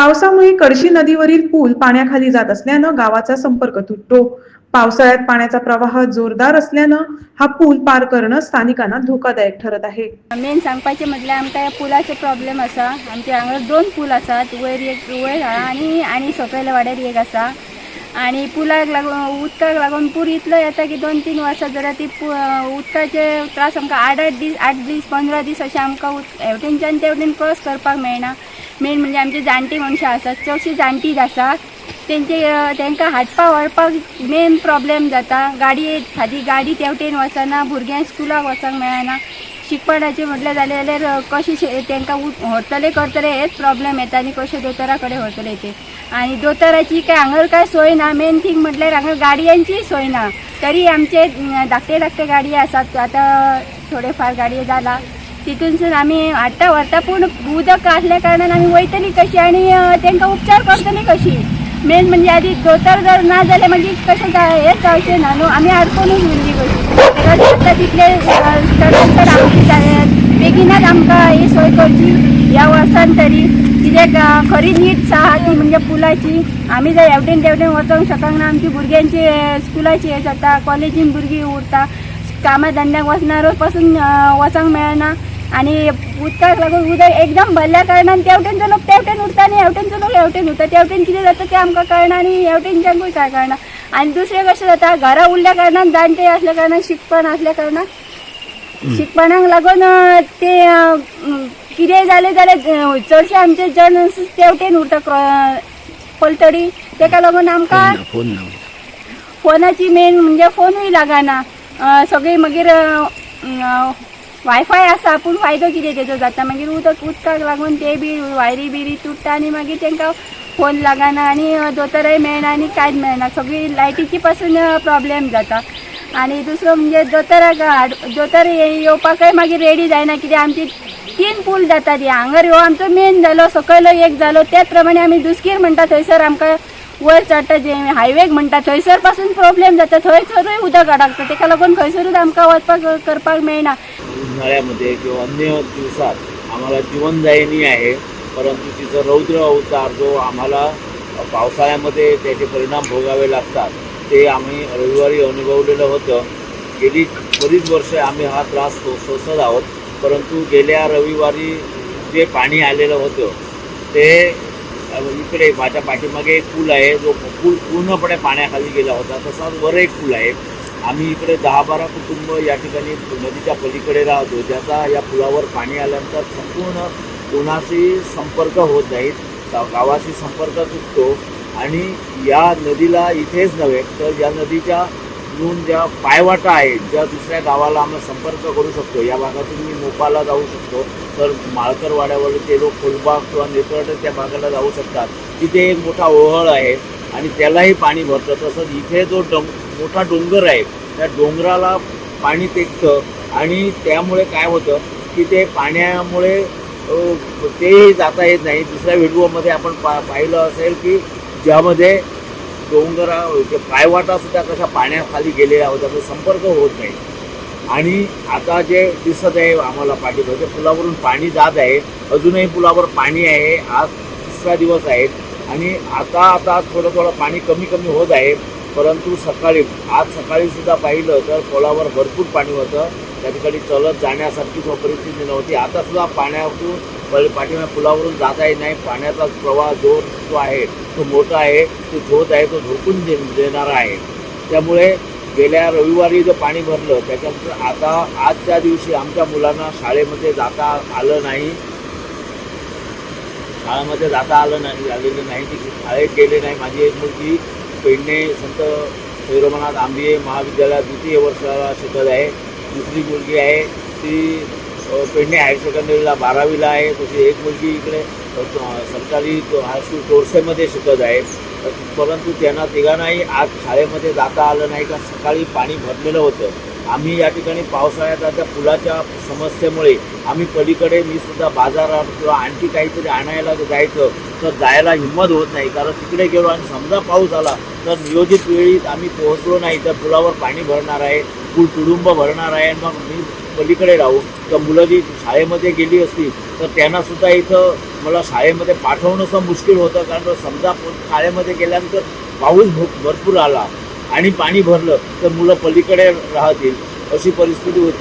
पावसामुळे कडशी नदीवरील पूल पाण्याखाली जात असल्यानं गावाचा संपर्क तुटतो. पावसाळ्यात पाण्याचा प्रवाह जोरदार असल्यानं हा पूल पार करणं स्थानिकांना धोकादायक ठरत आहे. मेन सांगपाचें म्हटल्यार आमकां ह्या पुलाचे प्रॉब्लेम आसा आमच्या हांगा दोन पूल आसात वयर एक वयर आहा आनी आनी सकयल वाड्यार एक आसा आनी पुलाक लागून उदकाक लागून पूर इतलो येता की दोन तीन वर्सां जाल्यार ती पु- उदकाचे त्रास आमकां आठ आठ दीस आठ दीस पंदरा दीस अशें आमकां उद- हेवटेनच्यान तेवटेन क्रॉस करपाक मेळना. मेन म्हणजे आमची जाणटी मनशां आसात चडशीं जाणटीच आसात तेंचे तेंकां हाडपाक व्हरपाक मेन प्रॉब्लेम जाता. गाडयेक सादी गाडी तेवटेन वचना भुरग्यांक स्कुलाक वचूंक मेळना. शिकपणाचें म्हटलें जालें जाल्यार कशें तेंकां व्हरतले करतले हेच प्रॉब्लेम येता आनी कशें दोतोरा कडेन व्हरतले ते. आनी दोतोराची काय हांगर काय सोय ना मेन थींग म्हटल्यार हांगा गाडयांची सोय ना. तरी आमचे धाकटे धाकटे गाडये आसात. आतां थोडे फार गाडये जाला. तितूनसून आमी हाडटा व्हरता पूण उदक आसल्या कारणान आमी वयतली कशी आनी अं, तेंकां उपचार करतली कशी. मेन म्हणजे आधी दोतर जर ना जाल्यार मागीर कशें जा हें जावचें ना न्हू आमी आडकोनूच उरली कशी. तेका जाता तितले अं, आमची बेगीनच आमकां ही सोय करची. ह्या वर्सान तरी कित्याक खरी नीड्स आहा ती म्हणजे पुलाची. आमी जर हेवटेन तेवटेन वचोंक शकना ना आमची भुरग्यांची स्कुलाची हें जाता कॉलेजीन भुरगीं उरता कामा धंद्याक वचणारो पासून वचोंक मेळना. आनी उदकाक लागून उदक एकदम भरल्या कारणान तेवटेनचो लोक तेवटेन उरता आनी हेवटेनचो लोक हेवटेन उरता तेवटेन कितें जाता तें आमकां कळना आनी हेवटेनच्यांकूय काय कळना आनी दुसरें कशें जाता घरा उरल्या कारणान जाणटे असल्या कारणान शिकपण असल्या कारणान. शिकपणाक लागून ते कितेंय जालें जाल्यार चडशे आमचे जण तेवटेन उरता पलतडी तेका लागून आमकां फोनाची मेन म्हणजे फोनूय लागना. सगळी मागीर वायफाय आसा पूण फायदो कितें तेजो जाता मागीर उदक उदकाक लागून ते बी वायरी बिरी तुटता आनी म्हणजे मागीर तांकां फोन लागना आनी दोतोरय मेळना आनी कांयच मेळना. सगळी लायटीची पासून प्रॉब्लेम जाता. आनी दुसरो म्हणजे दोतोराक हाड दोतोर येवपाकय मागीर रेडी जायना. कित्याक आमची तीन पूल जाता ती. हांगर ह्यो आमचो मेन जालो सकयलो एक जालो. त्याच प्रमाणे आमी दुसकीर म्हणटा थंयसर आमकां वयर चडटा जे हायवेक म्हणटा थंयसरपासून प्रॉब्लेम जाता. थंयसरूय उदक अडकता. तेका लागून खंयसरूच आमकां वचपाक करपाक मेळना. उन्हाळ्यामध्ये किंवा अन्य दिवसात आम्हाला जीवनदायिनी आहे परंतु तिचं रौद्र अवतार जो आम्हाला पावसाळ्यामध्ये त्याचे परिणाम भोगावे लागतात ते आम्ही रविवारी अनुभवलेलं होतं. गेली बरीच वर्षे आम्ही हा त्रास सोसत आहोत परंतु गेल्या रविवारी जे पाणी आलेलं होतं ते इकडे माझ्या पाठीमागे एक पूल आहे जो पूल पूर्णपणे पाण्याखाली गेला होता तसाच वर एक पूल आहे. आम्ही इकडे दहा बारा कुटुंब या ठिकाणी नदीच्या पलीकडे राहतो. ज्याचा या पुलावर पाणी आल्यानंतर संपूर्ण कोणाशी संपर्क होत नाहीत. गावाशी संपर्क तुटतो. आणि या नदीला इथेच नव्हे तर या नदीच्या दोन ज्या पायवाटा आहेत ज्या दुसऱ्या गावाला आम्ही संपर्क करू शकतो. या भागातून मी मोपाला जाऊ शकतो. तर माळकरवाड्यावर ते लोक फुलबाग किंवा नेत्रट त्या भागाला जाऊ शकतात. तिथे एक मोठा ओहळ आहे आणि त्यालाही पाणी भरतं. तसंच इथे जो डंप मोठा डोंगर आहे. त्या डोंगराला पाणी टेकतं आणि त्यामुळे काय होतं की ते पाण्यामुळे तेही जाता येत नाही. दुसऱ्या व्हिडिओमध्ये आपण पा पाहिलं असेल की ज्यामध्ये डोंगरा पायवाटासुद्धा कशा पाण्याखाली गेलेल्या होत्या तो संपर्क होत नाही. आणि आता जे दिसत आहे आम्हाला पाठीमध्ये पुलावरून पाणी जात आहे. अजूनही पुलावर पाणी आहे. आज तिसरा दिवस आहे. आणि आता आता थोडं थोडं पाणी कमी कमी होत आहे. परंतु सकाळी आज सकाळी सुद्धा पाहिलं तर पुलावर भरपूर पाणी होतं. त्या ठिकाणी चलत जाण्यासारखी जो परिस्थिती नव्हती. आता सुद्धा पाण्यातून पल- पुलावरून जाता येत नाही. पाण्याचा प्रवाह जोर जो आहे तो मोठा आहे तो झोत आहे तो झोकून दे देणारा आहे. त्यामुळे गेल्या रविवारी जे पाणी भरलं त्याच्यानंतर आता आजच्या दिवशी आमच्या मुलांना शाळेमध्ये जाता आलं नाही. शाळेमध्ये जाता आलं नाही आलेलं नाही. ती शाळेत गेले नाही. माझी एक मुलगी पेडणे संत सैरमनाथ आंबिये महाविद्यालयात द्वितीय वर्षाला शिकत आहे. दुसरी मुलगी आहे ती पेडणे हायर सेकंडरीला बारावीला आहे. तशी एक मुलगी इकडे सरकारी हायस्कूल टोरसेमध्ये शिकत आहे. परंतु त्यांना तिघांनाही आज शाळेमध्ये जाता आलं नाही का? सकाळी पाणी भरलेलं होतं. आम्ही या ठिकाणी पावसाळ्यात त्या पुलाच्या समस्येमुळे आम्ही पलीकडे मी सुद्धा बाजारात किंवा आणखी काहीतरी आणायला जायचं तर जायला हिंमत होत नाही. कारण तिकडे गेलो आणि समजा पाऊस आला तर नियोजित वेळी आम्ही पोहोचलो नाही तर पुलावर पाणी भरणार आहे पूल तुडुंब भरणार आहे. आणि मग मी पलीकडे राहू तर मुलं जी शाळेमध्ये गेली असती तर त्यांना सुद्धा इथं मला शाळेमध्ये पाठवणंसं मुश्किल होतं. कारण समजा शाळेमध्ये गेल्यानंतर पाऊस भरपूर आला आणि पाणी भरलं तर मुलं पलीकडे राहतील अशी परिस्थिती होती.